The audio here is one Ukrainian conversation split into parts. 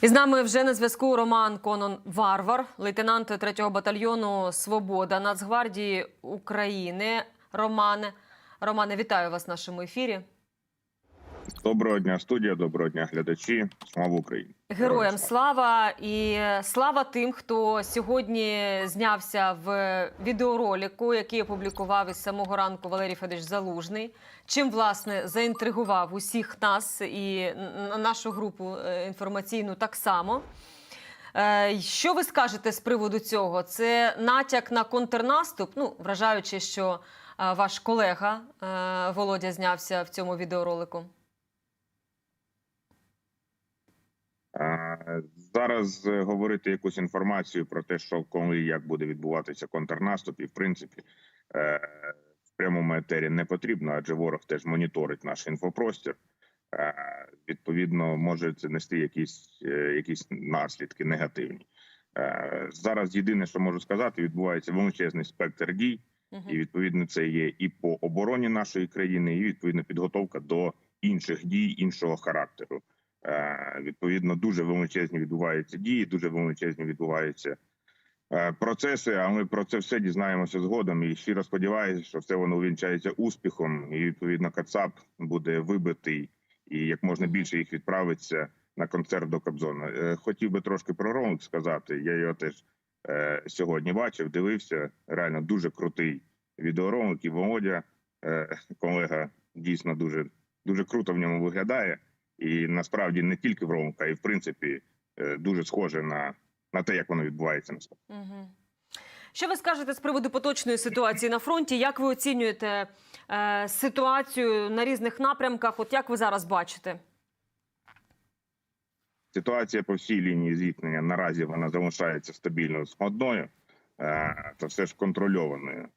І з нами вже на зв'язку Роман Конон Варвар, лейтенант 3-го батальйону Свобода Нацгвардії України. Романе, Романе, вітаю вас в нашому ефірі. Доброго дня, студія. Доброго дня, глядачі. Слава Україні! Героям слава і слава тим, хто сьогодні знявся в відеоролику, який опублікував із самого ранку Валерій Федорович Залужний. Чим власне заінтригував усіх нас і нашу групу е, інформаційну так само. Е, Що ви скажете з приводу цього? Це натяк на контрнаступ? Ну, вражаючи, що е, ваш колега Володя знявся в цьому відеоролику. Зараз е, говорити якусь інформацію про те, що коли і як буде відбуватися контрнаступ, і в принципі е, в прямому етері не потрібно, адже ворог теж моніторить наш інфопростір. Е, Відповідно, може це нести якісь, якісь наслідки негативні. Зараз єдине, що можу сказати, відбувається величезний спектр дій. І відповідно це є і по обороні нашої країни, і відповідно підготовка до інших дій іншого характеру. Е, Відповідно, дуже величезні відбуваються дії, дуже величезні відбуваються е, процеси. А ми про це все дізнаємося згодом. І щиро сподіваюся, що все воно увінчається успіхом. І відповідно Кацап буде вибитий, і як можна більше їх відправиться на концерт до Кобзона. Е, Хотів би трошки про ролик сказати. Я його теж сьогодні бачив, дивився. Реально дуже крутий відеоролик. І Володя, колега, дійсно дуже дуже круто в ньому виглядає. І насправді не тільки в ролику, а й в принципі е, дуже схоже на, на те, як воно відбувається насправді. Мгм. Що ви скажете з приводу поточної ситуації на фронті? Як ви оцінюєте е, ситуацію на різних напрямках? От як ви зараз бачите? Ситуація по всій лінії зіткнення наразі вона залишається стабільною складною, е, та все ж контрольованою.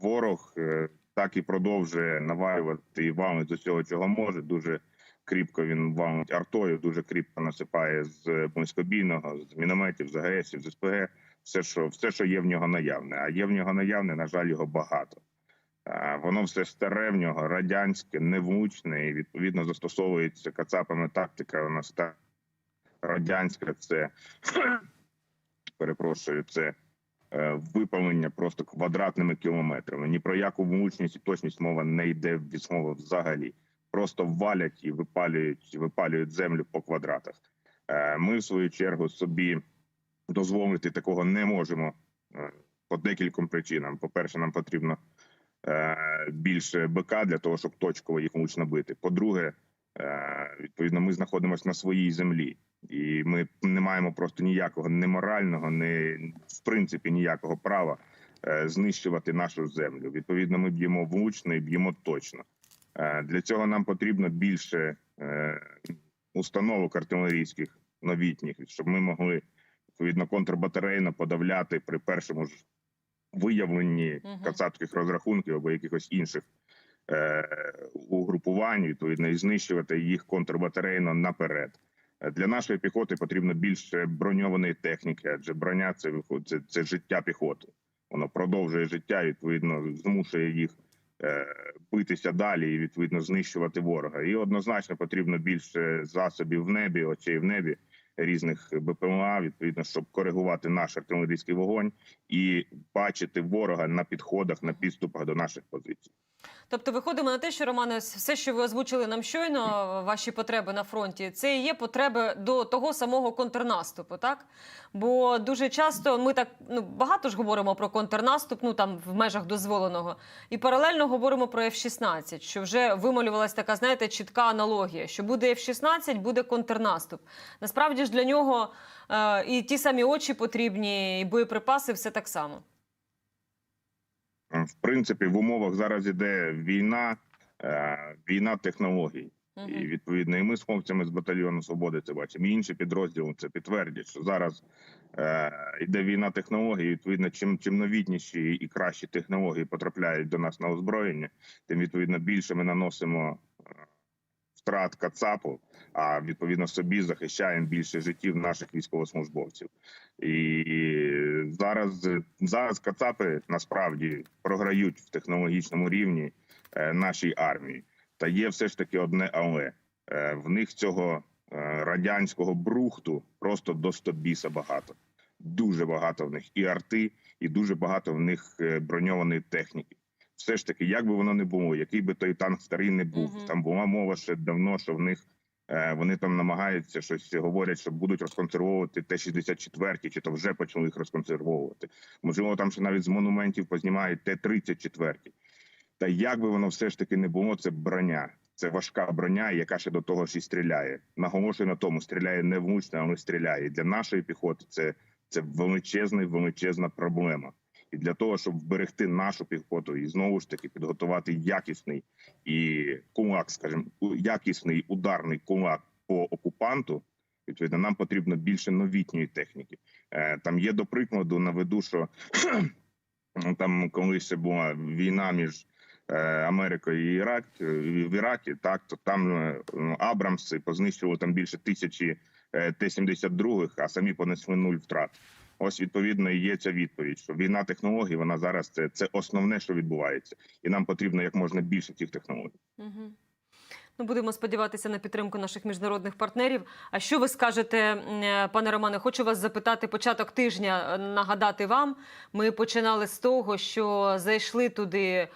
Ворог е, так і продовжує навалювати і валить з усього, чого може. Дуже кріпко він валить артою, дуже кріпко насипає з близькобійного, з мінометів, з АГСів, з СПГ. Все, що все, що є в нього наявне. А є в нього наявне, на жаль, його багато. Воно все старе в нього, радянське, невлучне, і відповідно застосовується кацапами тактика. Вона ста радянська, це перепрошую, це е, випалення просто квадратними кілометрами. Ні про яку влучність і точність мова не йде від взагалі. Просто валять і випалюють, випалюють землю по квадратах. Е, Ми, в свою чергу, собі дозволити такого не можемо е, по декільком причинам. По-перше, нам потрібно е, більше БК для того, щоб точково їх влучно бити. По-друге, відповідно, ми знаходимося на своїй землі. І ми не маємо просто ніякого не морального, не в принципі ніякого права знищувати нашу землю. Відповідно, ми б'ємо влучно і б'ємо точно. Е, Для цього нам потрібно більше е, установок артилерійських новітніх, щоб ми могли відповідно контрбатарейно подавляти при першому ж виявленні кацапських розрахунків або якихось інших е, угрупувань, відповідно, і знищувати їх контрбатарейно наперед. Для нашої піхоти потрібно більше броньованої техніки, адже броня це це, це життя піхоти. Воно продовжує життя, відповідно, змушує їх е, битися далі і відповідно знищувати ворога. І однозначно потрібно більше засобів в небі, очей в небі різних БПМА, відповідно, щоб коригувати наш артилерійський вогонь і бачити ворога на підходах, на підступах до наших позицій. Тобто, виходимо на те, що Романе, все, що ви озвучили нам щойно, ваші потреби на фронті, це і є потреби до того самого контрнаступу, так? Бо дуже часто ми так ну багато ж говоримо про контрнаступ, ну там в межах дозволеного, і паралельно говоримо про F-16, що вже вималювалася така, знаєте, чітка аналогія, що буде F-16, буде контрнаступ. Насправді ж для нього е, і ті самі очі потрібні, і боєприпаси, все так само. В принципі, в умовах зараз іде війна, е, війна технологій. Мгм. І відповідно, і ми з хлопцями з батальйону свободи це бачимо. І інші підрозділи це підтвердять, що зараз е, йде війна технологій. і, Відповідно, чим чим новітніші і кращі технології потрапляють до нас на озброєння, тим відповідно більше ми наносимо втрат Кацапу, а відповідно собі захищаємо більше життів наших військовослужбовців. І зараз зараз Кацапи насправді програють в технологічному рівні е, нашій армії. Та є все ж таки одне але Е, в них цього е, радянського брухту просто до стобіса багато. Дуже багато в них і арти, і дуже багато в них броньованої техніки. Все ж таки, як би воно не було, який би той танк старий не був, Мгм. там була мова ще давно, що в них е, вони там намагаються щось говорять, що будуть розконсервовувати Т-64, чи то вже почали їх розконсервовувати. Можливо, там ще навіть з монументів познімають Т-34. Та як би воно все ж таки не було, це броня. Це важка броня, яка ще до того ж і стріляє. Наголошую на тому, стріляє не влучно, але стріляє. І для нашої піхоти це, це величезна, величезна проблема. І для того, щоб вберегти нашу піхоту і знову ж таки підготувати якісний і кулак, скажімо, якісний ударний кулак по окупанту. Відповідно, нам потрібно більше новітньої техніки. Е, Там є до прикладу, наведу, що там колись була війна між е, Америкою і Ірак е, в Іракі, так то там ну, Абрамси познищували там більше тисячі е, Т-72, а самі понесли нуль втрат. Ось відповідно і є ця відповідь, що війна технологій вона зараз це, це основне, що відбувається, і нам потрібно як можна більше цих технологій. Угу. Ну, будемо сподіватися на підтримку наших міжнародних партнерів. А що ви скажете, пане Романе? Хочу вас запитати початок тижня. е, Нагадати вам. Ми починали з того, що зайшли туди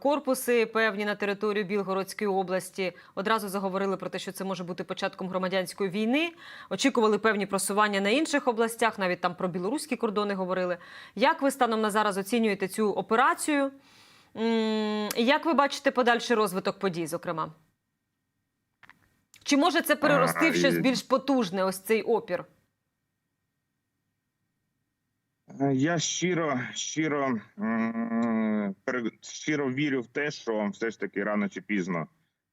корпуси певні на територію Білгородської області. Одразу заговорили про те, що це може бути початком громадянської війни. Очікували певні просування на інших областях, навіть там про білоруські кордони говорили. Як ви станом на зараз оцінюєте цю операцію? Як ви бачите подальший розвиток подій, зокрема? Чи може це перерости в щось більш потужне, ось цей опір? Е, Я щиро, щиро, щиро вірю в те, що все ж таки рано чи пізно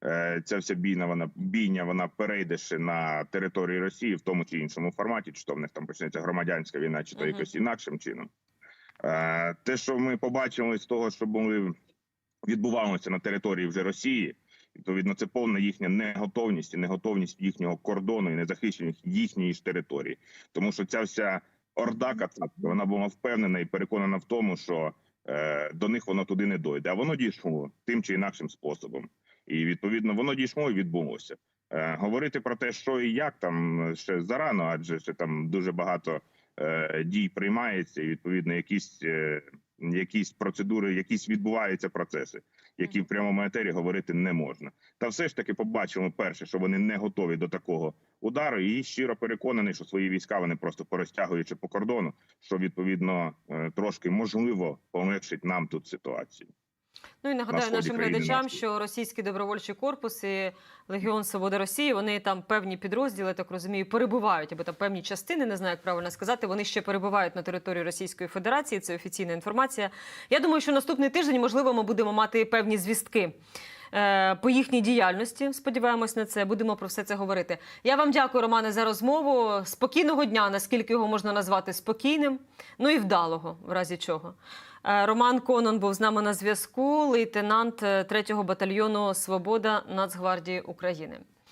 е, ця вся бійна вона бійня вона перейде ще на території Росії в тому чи іншому форматі, чи то в них там почнеться громадянська війна, чи то якось інакшим чином. Е, Те, що ми побачили з того, що були відбувалося на території вже Росії, відповідно, це повна їхня неготовність і неготовність їхнього кордону і незахищеність їхньої ж території, тому що ця вся орда кацапська, вона була впевнена і переконана в тому, що е, до них воно туди не дойде. А воно дійшло тим чи інакшим способом. І відповідно воно дійшло і відбулося. Е, говорити про те, що і як там ще зарано, адже ще там дуже багато е, дій приймається, і відповідно якісь, е, якісь процедури, якісь відбуваються процеси, які в прямому етері говорити не можна. Та все ж таки побачимо перше, що вони не готові до такого удару, і щиро переконаний, що свої війська вони просто порозтягуючи по кордону, що відповідно е, трошки можливо полегшить нам тут ситуацію. Ну і нагадаю нашим глядачам, що російські добровольчі корпуси, Легіон Свободи Росії, вони там певні підрозділи, так розумію, перебувають, або там певні частини, не знаю, як правильно сказати. Вони ще перебувають на території Російської Федерації. Це офіційна інформація. Я думаю, що наступний тиждень, можливо, ми будемо мати певні звістки. Е, По їхній діяльності, сподіваємось на це, будемо про все це говорити. Я вам дякую, Романе, за розмову. Спокійного дня, наскільки його можна назвати спокійним, ну і вдалого, в разі чого. Е, Роман Конон був з нами на зв'язку, лейтенант 3-го батальйону Свобода Нацгвардії України.